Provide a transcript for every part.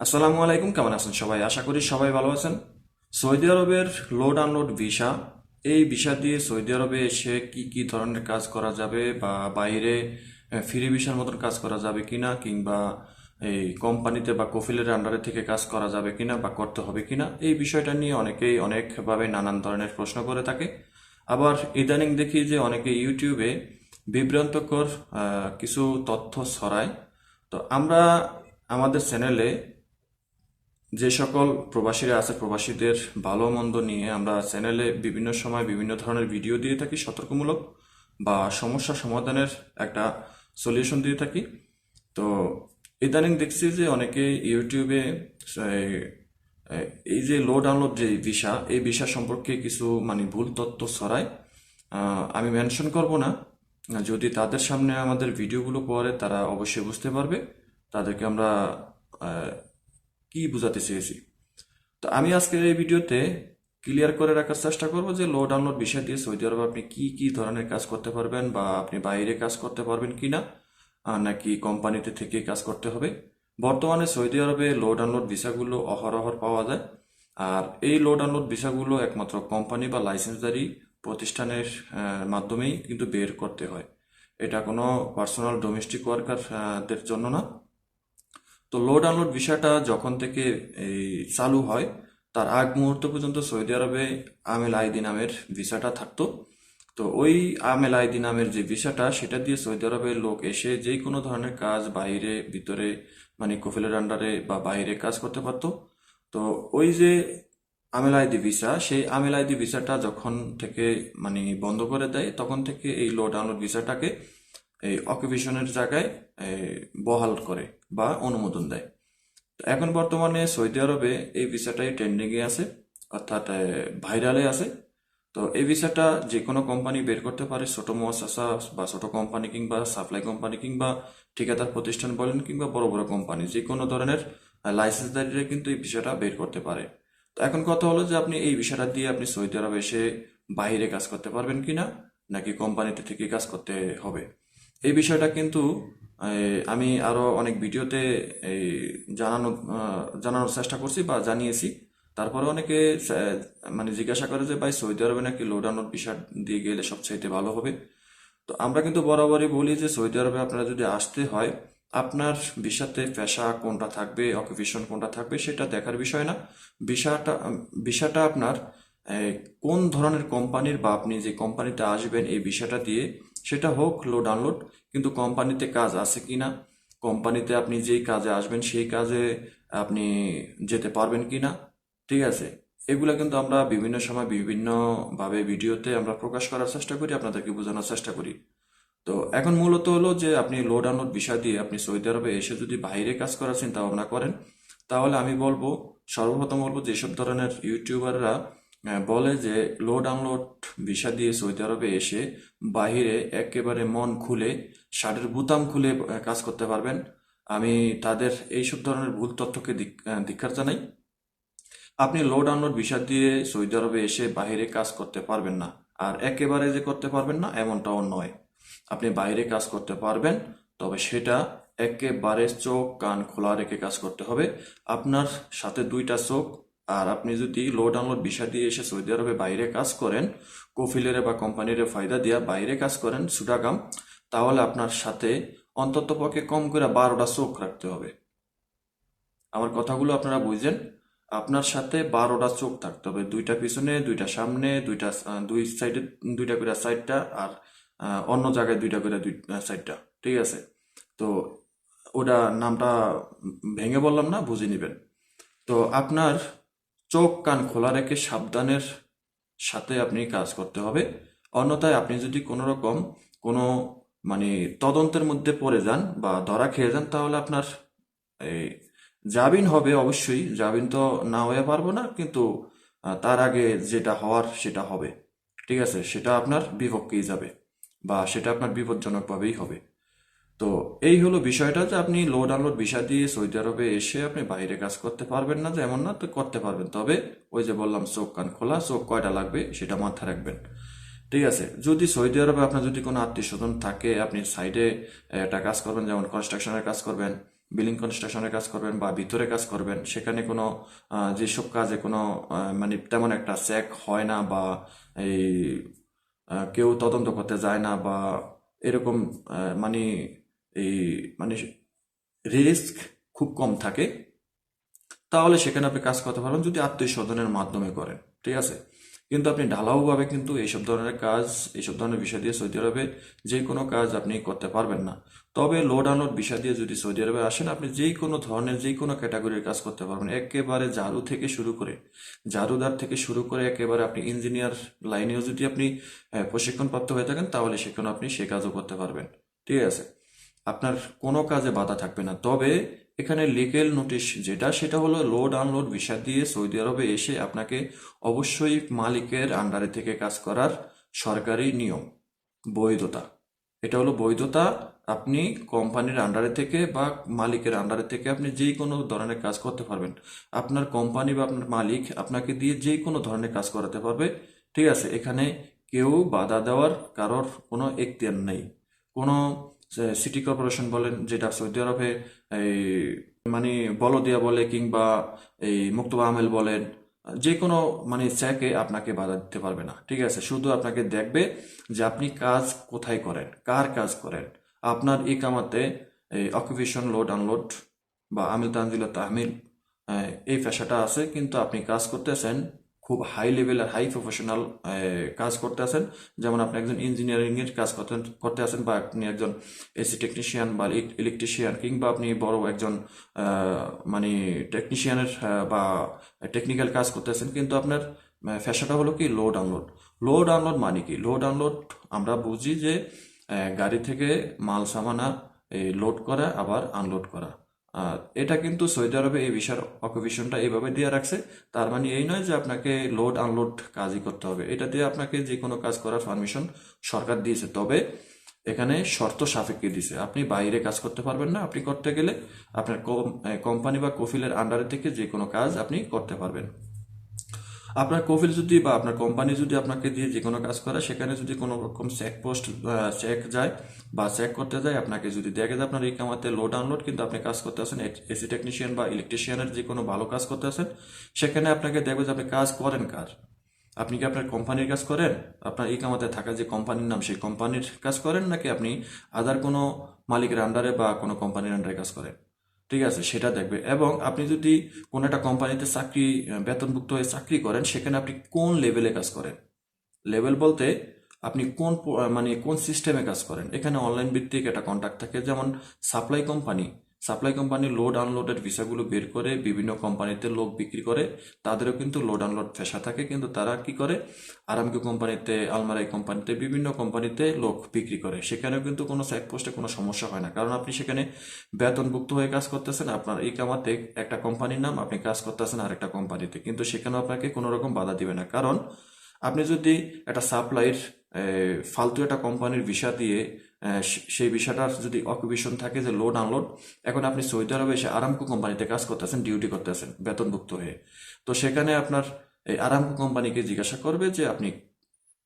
আসসালামু আলাইকুম, কেমন আছেন সবাই? আশা করি সবাই ভালো আছেন। সৌদি আরবের লোড আনলোড ভিসা এই ভিসা দিয়ে সৌদি আরবে এসে কি কি ধরনের কাজ করা যাবে বা বাইরে ফ্রি ভিসার মতন কাজ করা যাবে কিনা, কিংবা এই কোম্পানিতে বা কফিলের আন্ডারে থেকে কাজ করা যাবে কিনা বা করতে হবে কিনা, এই বিষয়টা নিয়ে অনেকেই অনেকভাবে নানান ধরনের প্রশ্ন করে থাকে। আবার ইদানিং দেখি যে অনেকে ইউটিউবে বিভ্রান্তকর কিছু তথ্য ছড়ায়। তো আমরা আমাদের চ্যানেলে যে সকল প্রবাসীরা আছে প্রবাসীদের ভালো মন্দ নিয়ে আমরা চ্যানেলে বিভিন্ন সময় বিভিন্ন ধরনের ভিডিও দিয়ে থাকি সতর্কমূলক বা সমস্যা সমাধানের একটা সলিউশন দিয়ে থাকি। তো ইদানিং দেখছি যে অনেকে ইউটিউবে এই, যে লো ডাউনলোড যে ভিসা এই ভিসা সম্পর্কে কিছু মানে ভুল তথ্য ছড়ায়। আমি মেনশন করব না। যদি তাদের সামনে আমাদের ভিডিওগুলো পড়ে তারা অবশ্যই বুঝতে পারবে। তাদেরকে আমরা কি বোঝাতে চেয়েছি? তো আমি আজকের এই ভিডিওতে ক্লিয়ার করে রাখার চেষ্টা করব যে লো ডাউনলোড বিষয় দিয়ে সৌদি আরবে আপনি কি কি ধরনের কাজ করতে পারবেন বা আপনি বাইরে কাজ করতে পারবেন কি না নাকি কোম্পানিতে থেকে কাজ করতে হবে। বর্তমানে সৌদি আরবে লোড আনলোড ভিসাগুলো অহরহর পাওয়া যায়, আর এই লো ডাউনলোড ভিসাগুলো একমাত্র কোম্পানি বা লাইসেন্সদারি প্রতিষ্ঠানের মাধ্যমেই কিন্তু বের করতে হয়। এটা কোনো পার্সোনাল ডোমেস্টিক ওয়ার্কারদের জন্য না। তো লোড আনলোড ভিসাটা যখন থেকে এই চালু হয়, তার আগ মুহূর্ত পর্যন্ত সৌদি আরবে আমেল আইদি নামের ভিসাটা থাকতো। তো ওই আমেল আইদি নামের যে ভিসাটা, সেটা দিয়ে সৌদি আরবের লোক এসে যে কোনো ধরনের কাজ বাইরে, ভিতরে মানে কফিলের আন্ডারে বা বাইরে কাজ করতে পারতো। তো ওই যে আমেল আইডি ভিসা, সেই আমেল আইডি ভিসাটা যখন থেকে মানে বন্ধ করে দেয়, তখন থেকে এই লোড আনলোড ভিসাটাকে এই অকুপেশনের জায়গায় বহাল করে। বা অনুমোদন দেয়। তো এখন বর্তমানে সৌদি আরবে এই ভিসাটাই ট্রেন্ডিংয়ে আছে, অর্থাৎ ভাইরালে আছে। তো এই ভিসাটা যে কোনো কোম্পানি বের করতে পারে, ছোট মুয়াসাসা বা ছোট কোম্পানি কিংবা সাপ্লাই কোম্পানি কিংবা ঠিকাদার প্রতিষ্ঠান বলেন কিংবা বড় বড় কোম্পানি যে কোনো ধরনের লাইসেন্সদারিরা কিন্তু এই ভিসাটা বের করতে পারে। তো এখন কথা হলো যে আপনি এই ভিসাটা দিয়ে আপনি সৌদি আরবে এসে বাইরে কাজ করতে পারবেন কিনা, নাকি কোম্পানিতে থেকে কাজ করতে হবে? এই বিষয়টা কিন্তু আমি আরও অনেক ভিডিওতে এই জানানো জানানোর চেষ্টা করছি বা জানিয়েছি। তারপরে অনেকে মানে জিজ্ঞাসা করে যে, ভাই, সৌদি আরবে নাকি লোড আনোর বিষয় দিয়ে গেলে সবচাইতে ভালো হবে? তো আমরা কিন্তু বরাবরই বলি যে, সৌদি আরবে আপনারা যদি আসতে হয়, আপনার ভিসাতে পেশা কোনটা থাকবে অকুপেশন কোনটা থাকবে, সেটা দেখার বিষয় না। ভিসাটা ভিসাটা আপনার কোন ধরনের কোম্পানির বা আপনি যে কোম্পানিতে আসবেন এই ভিসাটা দিয়ে, সেটা হোক লো আনলোড কিন্তু কোম্পানিতে কাজ আছে কিনা, কোম্পানিতে আপনি যেই কাজে আসবেন, সেই কাজে আপনি যেতে পারবেন কিনা, ঠিক আছে? এগুলো কিন্তু আমরা বিভিন্ন সময় বিভিন্নভাবে ভিডিওতে আমরা প্রকাশ করার চেষ্টা করি, আপনাদেরকে বোঝানোর চেষ্টা করি। তো এখন মূলত হলো যে আপনি লোড আনলোড বিষয় দিয়ে আপনি সৌদি আরবে এসে যদি বাইরে কাজ করার চিন্তা ভাবনা করেন, তাহলে আমি বলব, সর্বপ্রথম বলব যেসব ধরনের ইউটিউবাররা বলে যে লোড আনলোড ভিসা দিয়ে সৌদি আরবে এসে বাহিরে একেবারে মন খুলে শার্টের বুতাম খুলে কাজ করতে পারবেন। আমি তাদের এইসব ধরনের ভুল তথ্যকে ধিক- আহ, জানাই। আপনি লোড আনলোড ভিসা দিয়ে সৌদি আরবে এসে বাইরে কাজ করতে পারবেন না। আর একেবারে যে করতে পারবেন না এমনটাও নয়। আপনি বাইরে কাজ করতে পারবেন তবে সেটা একেবারে চোখ কান খোলা রেখে কাজ করতে হবে। আপনার সাথে দুইটা চোখ আর আপনি যদি লোড আনলোড ভিসা দিয়ে এসে সৌদি আরবে বাইরে কাজ করেন, কফিলের বা কোম্পানির ফায়দা দিয়া বাইরে কাজ করেন সুডাকাম তাহলে আপনার সাথে অন্তত পক্ষে কম করে বারোটা চোখ রাখতে হবে। আমার কথাগুলো আপনারা বুঝছেন আপনার সাথে বারোটা চোখ থাকতে হবে। দুইটা পিছনে, দুইটা সামনে, দুইটা দুই সাইডে দুইটা করে সাইডটা আর অন্য জায়গায় দুইটা করে দুই সাইডটা ঠিক আছে? তো ওটা নামটা ভেঙে বললাম না, বুঝে নেবেন। তো আপনার চোখ কান খোলা রেখে সাবধানের সাথে আপনি কাজ করতে হবে। অন্যথায় আপনি যদি কোনো রকম কোনো মানে তদন্তের মধ্যে পড়ে যান বা ধরা খেয়ে যান, তাহলে আপনার এই জামিন হবে অবশ্যই। জামিন তো না হয়ে পারব না, কিন্তু তার আগে যেটা হওয়ার সেটা হবে। ঠিক আছে? সেটা আপনার বিপক্ষেই যাবে বা সেটা আপনার বিপজ্জনকভাবেই হবে। তো এই হলো বিষয়টা যে আপনি লোড আনলোড ভিসা দিয়ে সৌদি আরবে এসে আপনি বাইরে কাজ করতে পারবেন না যে এমন না, তো করতে পারবেন। তবে ওই যে বললাম চোখ, কান খোলা, চোখ কয়টা লাগবে সেটা মাথায় রাখবেন। ঠিক আছে, যদি সৌদি আরবে আপনার যদি কোনো আত্মীয় স্বজন থাকে, আপনি সাইডে একটা কাজ করবেন, যেমন কনস্ট্রাকশনের কাজ করবেন বিল্ডিং কনস্ট্রাকশনের কাজ করবেন বা ভিতরে কাজ করবেন, সেখানে কোনো যেসব কাজে কোনো মানে তেমন একটা চেক হয় না বা এই কেউ তদন্ত করতে যায় না বা এরকম মানে এই মানে রিস্ক খুব কম থাকে, তাহলে সেখানে আপনি কাজ করতে পারবেন যদি আত্মীয় স্বজনের মাধ্যমে করেন, ঠিক আছে? কিন্তু আপনি ঢালাওভাবে কিন্তু এইসব ধরনের কাজ, এইসব ধরনের বিষয় দিয়ে সৌদি আরবে যে কোনো কাজ আপনি করতে পারবেন না। তবে লোড আনলোড বিষয় দিয়ে যদি সৌদি আরবে আসেন, আপনি যে কোনো ধরনের যে কোনো ক্যাটাগরির কাজ করতে পারবেন। একেবারে ঝাড়ু থেকে শুরু করে, ঝাড়ুদার থেকে শুরু করে একেবারে আপনি ইঞ্জিনিয়ার লাইনেও যদি আপনি প্রশিক্ষণপ্রাপ্ত হয়ে থাকেন, তাহলে সেখানে আপনি সে কাজও করতে পারবেন, ঠিক আছে? আপনার কোনো কাজে বাধা থাকবে না। তবে এখানে লিগেল নোটিশ যেটা, সেটা হলো লোড আনলোড ভিসা দিয়ে সৌদি আরবে এসে আপনাকে অবশ্যই মালিকের আন্ডারে থেকে কাজ করার সরকারি নিয়ম, বৈধতা। এটা হলো বৈধতা, আপনি কোম্পানির আন্ডারে থেকে বা মালিকের আন্ডারে থেকে আপনি যে কোনো ধরনের কাজ করতে পারবেন। আপনার কোম্পানি বা আপনার মালিক আপনাকে দিয়ে যে কোনো ধরনের কাজ করাতে পারবে। ঠিক আছে, এখানে কেউ বাধা দেওয়ার কারোর কোনো এখতিয়ার নেই। কোনো সিটি কর্পোরেশন বলেন, যেটা সৌদি আরবে এই মানে বলদিয়া বলে কিংবা এই মুক্তবা আমেল বলেন, যে কোনো মানে চ্যাকে আপনাকে বাধা দিতে পারবে না। ঠিক আছে? শুধু আপনাকে দেখবে যে আপনি কাজ কোথায় করেন, কার কাজ করেন। আপনার ই কামাতে এই অকুপেশন লোড আনলোড বা আমিল তানজিল তাহমিল এই পেশাটা আছে, কিন্তু আপনি কাজ করতেছেন খুব হাই লেভেলের হাই প্রফেশনাল কাজ করতে আছেন। যেমন আপনি একজন ইঞ্জিনিয়ারিং এর কাজ করতে করতে আছেন বা আপনি একজন এসি টেকনিশিয়ান বা ইলেকট্রিশিয়ান কিংবা আপনি বড় একজন মানে টেকনিশিয়ানের বা টেকনিক্যাল কাজ করতেছেন কিন্তু আপনার ফ্যাশনটা হলো কি? লো ডাউনলোড লো ডাউনলোড মানে কি? লো ডাউনলোড আমরা বুঝি যে গাড়ি থেকে মাল সামানা লোড করা, আবার আনলোড করা। আর এটা কিন্তু সৌদি আরবে এই বিষয়ের অকুপেশনটা এইভাবে দিয়ে রাখছে। তার মানে এই নয় যে আপনাকে লোড আনলোড কাজই করতে হবে। এটা দিয়ে আপনাকে যে কোনো কাজ করার পারমিশন সরকার দিয়েছে। তবে এখানে শর্ত সাপেক্ষে দিছে। আপনি বাইরে কাজ করতে পারবেন না। আপনি করতে গেলে আপনার কোম্পানি বা কফিলের আন্ডারে থেকে যে কোনো কাজ আপনি করতে পারবেন। আপনার কফিল যদি বা আপনার কোম্পানি যদি আপনাকে দিয়ে যে কোনো কাজ করে, সেখানে যদি কোনো রকম চেক পোস্ট চেক যায় বা চেক করতে যায়, আপনাকে যদি দেখে যে আপনার এই কামাতে লোড ডাউনলোড কিন্তু আপনি কাজ করতে আসেন এসি টেকনিশিয়ান বা ইলেকট্রিশিয়ানের যে কোনো ভালো কাজ করতে আসেন সেখানে আপনাকে দেখবে যে আপনি কাজ করেন কার? আপনি কি আপনার কোম্পানির কাজ করেন? আপনার এই কামাতে থাকা যে কোম্পানির নাম, সেই কোম্পানির কাজ করেন নাকি আপনি আদার কোনো মালিকের আন্ডারে বা কোনো কোম্পানির আন্ডারে কাজ করেন? ঠিক আছে, সেটা দেখবে। এবং আপনি যদি কোনো একটা কোম্পানিতে চাকরি, বেতনভুক্ত হয়ে চাকরি করেন, সেখানে আপনি কোন লেভেলে কাজ করেন? লেভেল বলতে আপনি কোন মানে কোন সিস্টেমে কাজ করেন? এখানে অনলাইন ভিত্তিক একটা কন্ট্যাক্ট থাকে, যেমন supply company supply company load আনলোডের ভিসাগুলো বের করে বিভিন্ন কোম্পানিতে লোক বিক্রি করে, তাদেরও কিন্তু লোড আনলোড পেশা থাকে, কিন্তু তারা কি করে? আরামকো কোম্পানিতে, আলমারাই কোম্পানিতে, বিভিন্ন কোম্পানিতে লোক বিক্রি করে। সেখানেও কিন্তু কোনো চেক পোস্টে কোনো সমস্যা হয় না। কারণ আপনি সেখানে বেতনভুক্ত হয়ে কাজ করতেছেন, আপনার এই কামাতে একটা কোম্পানির নাম, আপনি কাজ করতেছেন আরেকটা কোম্পানিতে। কিন্তু সেখানেও আপনাকে কোনো রকম বাধা দিবে না। কারণ আপনি যদি একটা সাপ্লাইয়ের ফালতু একটা কোম্পানির ভিসা দিয়ে সেই ভিসাটার যদি অকুপেশন থাকে যে লোড আনলোড এখন আপনি সৌদি আরবে এসে আরামকো কোম্পানিতে কাজ করতেছেন ডিউটি করতেছেন, বেতনভুক্ত হয়ে। তো সেখানে আপনার এই আরামকো কোম্পানিকে জিজ্ঞাসা করবে যে আপনি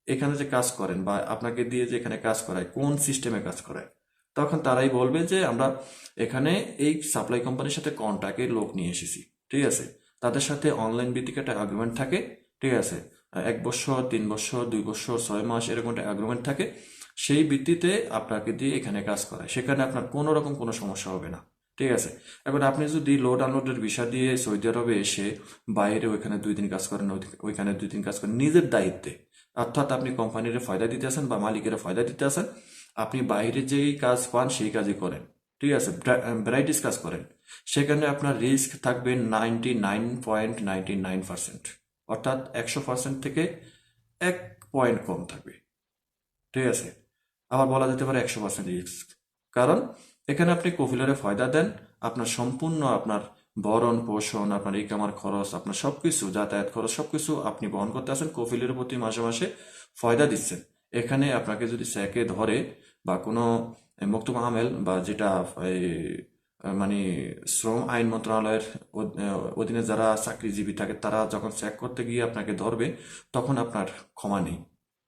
এখানে যে কাজ করেন বা আপনাকে দিয়ে যে এখানে কাজ করায়, কোন সিস্টেমে কাজ করায়? তখন তারাই বলবে যে আমরা এখানে এই সাপ্লাই কোম্পানির সাথে কন্ট্যাক্টে লোক নিয়ে এসেছি, ঠিক আছে? তাদের সাথে অনলাইন ভিত্তিক একটা অ্যাগ্রিমেন্ট থাকে, ঠিক আছে? এক বছর, তিন বছর, দুই বছর, ছয় মাস এরকম একটা অ্যাগ্রিমেন্ট থাকে, সেই ভিত্তিতে আপনাকে দিয়ে এখানে কাজ করায়। সেখানে আপনার কোনো রকম কোনো সমস্যা হবে না। ঠিক আছে? এখন আপনি যদি লোড আনলোডের ভিসা দিয়ে সৌদি আরবে এসে বাইরে ওইখানে দুই দিন কাজ করেন ওইখানে দুই দিন কাজ করেন, নিজের দায়িত্বে, অর্থাৎ আপনি কোম্পানির ফায়দা দিতে আসেন বা মালিকের ফায়দা দিতে আসেন আপনি বাইরে যেই কাজ পান সেই কাজই করেন। ঠিক আছে? ভ্যারাইটিস কাজ করেন। সেখানে আপনার রিস্ক থাকবে ninety nine point ninety nine percent অর্থাৎ একশো পার্সেন্ট থেকে এক পয়েন্ট কম থাকবে। ঠিক আছে? আবার বলা যেতে পারে একশো পার্সেন্ট রিস্ক কারণ এখানে আপনি কফিলারে ফায়দা দেন, আপনার সম্পূর্ণ আপনার বরণ পোষণ, আপনার ইকামার খরচ, আপনার সবকিছু, যাতায়াত খরচ, সবকিছু আপনি বহন করতে আসেন, কফিলের প্রতি মাসে মাসে ফয়দা দিচ্ছেন। এখানে আপনাকে যদি স্যাকে ধরে বা কোনো মুক্ত আমেল বা যেটা মানে শ্রম আইন মন্ত্রণালয়ের অধীনে যারা চাকরিজীবী থাকে, তারা যখন চেক করতে গিয়ে আপনাকে ধরবে, তখন আপনার ক্ষমা নেই।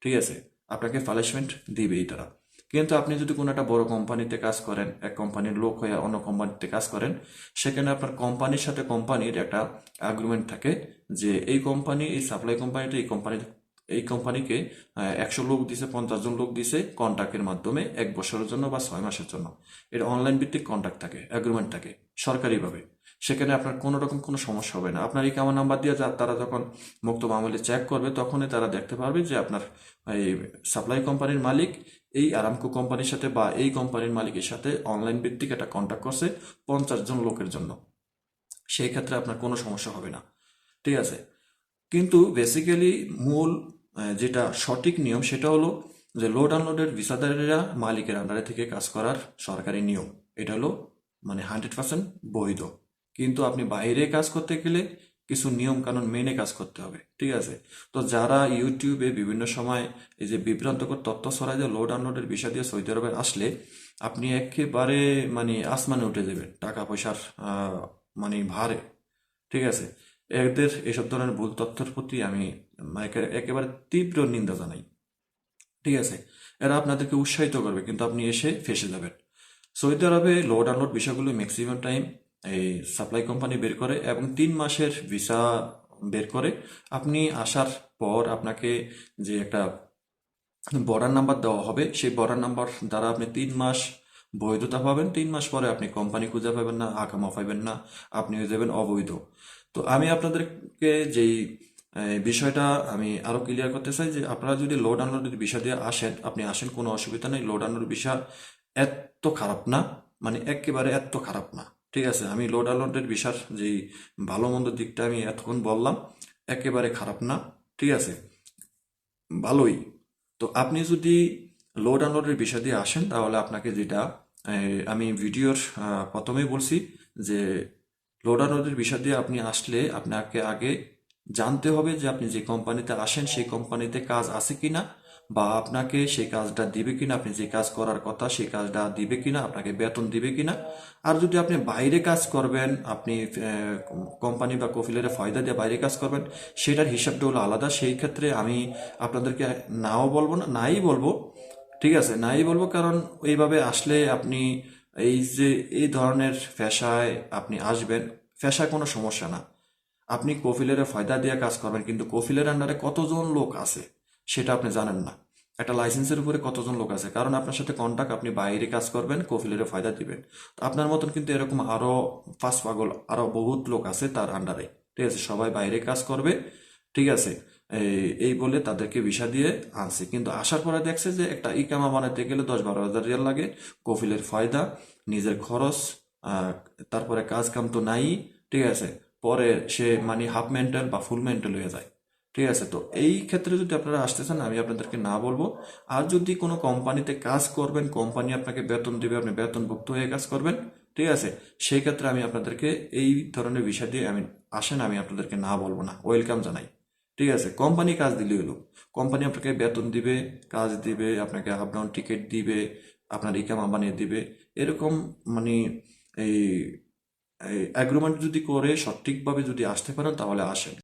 ঠিক আছে? আপনাকে পানিশমেন্ট দিবেই তারা। কিন্তু আপনি যদি কোনো একটা বড় কোম্পানিতে কাজ করেন, এক কোম্পানির লোক হয়ে অন্য কোম্পানিতে কাজ করেন, সেখানে আপনার কোম্পানির সাথে কোম্পানির একটা অ্যাগ্রিমেন্ট থাকে যে, এই কোম্পানি এই সাপ্লাই কোম্পানিটা এই কোম্পানি এই কোম্পানিকে একশো লোক দিছে, পঞ্চাশ জন লোক দিছে কন্ট্রাক্টের মাধ্যমে এক বছরের জন্য বা ছয় মাসের জন্য। এটা অনলাইন ভিত্তিক কন্ট্রাক্ট থাকে অ্যাগ্রিমেন্ট থাকে, সরকারিভাবে। সেখানে আপনার কোনো রকম কোনো সমস্যা হবে না। আপনার এই কামা নাম্বার দিয়ে তারা যখন মুক্ত মামলে চেক করবে, তখনই তারা দেখতে পারবে যে আপনার এই সাপ্লাই কোম্পানির মালিক, এই আরামকো কোম্পানির সাথে বা এই কোম্পানির মালিকের সাথে অনলাইন ভিত্তিক একটা কন্ট্যাক্ট করছে পঞ্চাশ জন লোকের জন্য। সেই ক্ষেত্রে আপনার কোনো সমস্যা হবে না। ঠিক আছে? কিন্তু বেসিক্যালি মূল যেটা সঠিক নিয়ম সেটা হলো যে লোড আনলোডের ভিসাদারেরা মালিকের আন্ডারে থেকে কাজ করার সরকারি নিয়ম। এটা হলো মানে হান্ড্রেড পার্সেন্ট বৈধ। কিন্তু আপনি বাইরে কাজ করতে গেলে কিছু নিয়ম কানুন মেনে কাজ করতে হবে, ঠিক আছে? তো যারা ইউটিউবে বিভিন্ন সময় এই যে বিভ্রান্তকর তথ্য ছড়ায় যে লোড আনলোডের বিষয় দিয়ে সৌদি আরবে আসলে আপনি একেবারে মানে আসমানে উঠে যাবেন, টাকা পয়সার মানে ভারে, ঠিক আছে? এদের এসব ধরনের ভুল তথ্যের প্রতি আমি একে- একেবারে তীব্র নিন্দা জানাই। ঠিক আছে? এরা আপনাদেরকে উৎসাহিত করবে, কিন্তু আপনি এসে ফেসে যাবেন। সৌদি আরবে লোড আনলোড বিষয়গুলো ম্যাক্সিমাম টাইম এই সাপ্লাই কোম্পানি বের করে এবং তিন মাসের ভিসা বের করে আপনি আসার পর আপনাকে যে একটা বর্ডার নাম্বার দেওয়া হবে, সেই বর্ডার নাম্বার দ্বারা আপনি তিন মাস বৈধতা পাবেন। তিন মাস পরে আপনি কোম্পানি খুঁজে পাবেন না আকামা পাবেন না আপনি হয়ে যাবেন অবৈধ। তো আমি আপনাদেরকে যেই বিষয়টা আমি আরও ক্লিয়ার করতে চাই যে আপনারা যদি লোড আনলোডের বিষয় দিয়ে আসেন, আপনি আসেন, কোনো অসুবিধা নেই। লোড আনলোড বিষয় এত খারাপ না মানে একেবারে এত খারাপ না। ঠিক আছে? আমি লোড আনলোডের বিষয় যেই ভালো মন্দ দিকটা আমি এতক্ষণ বললাম, একেবারে খারাপ না। ঠিক আছে? ভালোই। তো আপনি যদি লোড আনলোডের বিষয় দিয়ে আসেন, তাহলে আপনাকে যেটা আমি ভিডিওর প্রথমেই বলছি যে লোড বিষয় দিয়ে আপনি আসলে আপনাকে আগে জানতে হবে যে আপনি যে কোম্পানিতে আসেন, সেই কোম্পানিতে কাজ আছে কিনা বা আপনাকে সেই কাজটা দিবে কিনা, আপনি যে কাজ করার কথা সেই কাজটা দিবে কিনা, আপনাকে বেতন দিবে কিনা। আর যদি আপনি বাইরে কাজ করবেন, আপনি কোম্পানি বা কফিলের ফায়দা দিয়ে বাইরে কাজ করবেন, সেটার হিসাবটা হলো আলাদা। সেই ক্ষেত্রে আমি আপনাদেরকে নাও বলব না, নাই বলব, ঠিক আছে? নাই বলব কারণ এইভাবে আসলে আপনি এই যে, এই ধরনের পেশায় আপনি আসবেন পেশায় কোনো সমস্যা না। আপনি কফিলের ফায়দা দিয়ে কাজ করবেন, কিন্তু কফিলের আন্ডারে কতজন লোক আছে সেটা আপনি জানেন না। একটা লাইসেন্সের উপরে কতজন লোক আছে? কারণ আপনার সাথে কন্টাক্ট আপনি বাইরে কাজ করবেন, কফিলের ফায়দা দিবেন। তো আপনার মতন কিন্তু এরকম আরও পাঁচ পাগল আরও বহুত লোক আছে তার আন্ডারে। ঠিক আছে, সবাই বাইরে কাজ করবে, ঠিক আছে। এই- বলে তাদেরকে ভিসা দিয়ে আনছে। কিন্তু আসার পরে দেখছে যে একটা ইকামা বানাতে গেলে দশ বারো হাজার রিয়াল লাগে, কফিলের ফায়দা, নিজের খরচ তারপরে কাজ কাম তো নাই, ঠিক আছে? পরে সে মানে হাফ মেন্টাল বা ফুল মেন্টাল হয়ে যায়, ঠিক আছে? তো এই ক্ষেত্রে যদি আপনারা আসতে চান, আমি আপনাদেরকে না বলব। আর যদি কোনো কোম্পানিতে কাজ করবেন, কোম্পানি আপনাকে বেতন দেবে, আপনি বেতনভুক্ত হয়ে কাজ করবেন, ঠিক আছে? সেই ক্ষেত্রে আমি আপনাদেরকে এই ধরনের বিষয় দিয়ে আমি আসেন, আমি আপনাদেরকে না বলব না। ওয়েলকাম জানাই। ঠিক আছে কোম্পানি কাজ দিলে হলো। কোম্পানি আপনাকে বেতন দিবে, কাজ দিবে, আপনাকে আপ ডাউন টিকিট দিবে, আপনার ইকামা বানিয়ে দিবে। এরকম মানে এই অ্যাগ্রিমেন্ট যদি করে, সঠিকভাবে যদি আসতে পারেন, তাহলে আসেন।